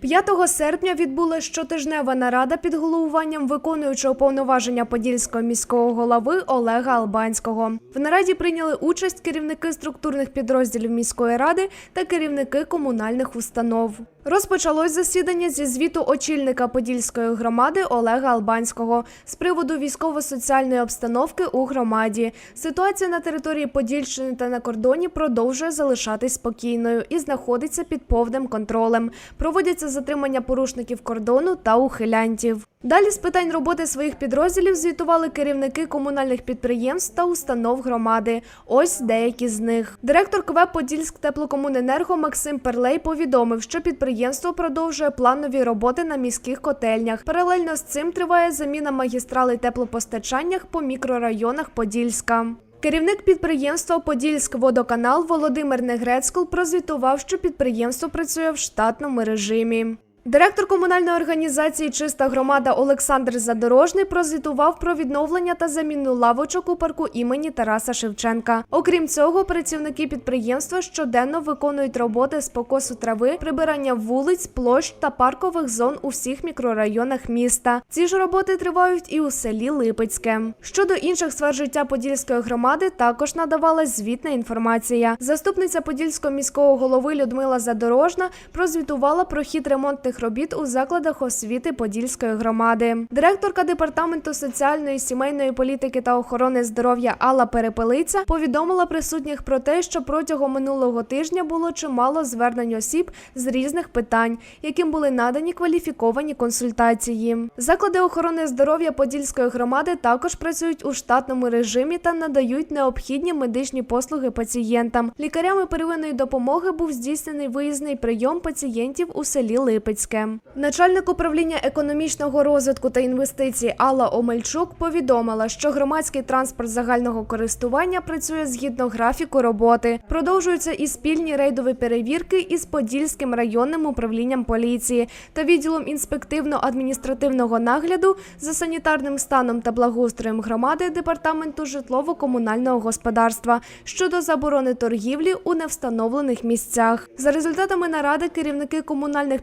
5 серпня відбулася щотижнева нарада під головуванням виконуючого повноваження Подільського міського голови Олега Албанського. В нараді прийняли участь керівники структурних підрозділів міської ради та керівники комунальних установ. Розпочалось засідання зі звіту очільника Подільської громади Олега Албанського з приводу військово-соціальної обстановки у громаді. Ситуація на території Подільщини та на кордоні продовжує залишатись спокійною і знаходиться під повним контролем. Проводяться затримання порушників кордону та ухилянтів. Далі з питань роботи своїх підрозділів звітували керівники комунальних підприємств та установ громади. Ось деякі з них. Директор КВ Подільськ теплокомуненерго Максим Перлей повідомив, що підприємство продовжує планові роботи на міських котельнях. Паралельно з цим триває заміна магістралей теплопостачаннях по мікрорайонах Подільська. Керівник підприємства «Подільськводоканал» Володимир Негрецькол прозвітував, що підприємство працює в штатному режимі. Директор комунальної організації Чиста громада Олександр Задорожний прозвітував про відновлення та заміну лавочок у парку імені Тараса Шевченка. Окрім цього, працівники підприємства щоденно виконують роботи з покосу трави, прибирання вулиць, площ та паркових зон у всіх мікрорайонах міста. Ці ж роботи тривають і у селі Липецьке. Щодо інших сфер життя Подільської громади, також надавалась звітна інформація. Заступниця Подільського міського голови Людмила Задорожна прозвітувала про хід ремонтних робіт у закладах освіти Подільської громади. Директорка департаменту соціальної сімейної політики та охорони здоров'я Алла Перепелиця повідомила присутніх про те, що протягом минулого тижня було чимало звернень осіб з різних питань, яким були надані кваліфіковані консультації. Заклади охорони здоров'я Подільської громади також працюють у штатному режимі та надають необхідні медичні послуги пацієнтам. Лікарями первинної допомоги був здійснений виїзний прийом пацієнтів у селі Липецьке. Начальник управління економічного розвитку та інвестицій Алла Омельчук повідомила, що громадський транспорт загального користування працює згідно графіку роботи. Продовжуються і спільні рейдові перевірки із Подільським районним управлінням поліції та відділом інспективно-адміністративного нагляду за санітарним станом та благоустроєм громади департаменту житлово-комунального господарства щодо заборони торгівлі у невстановлених місцях. За результатами наради керівники комунальних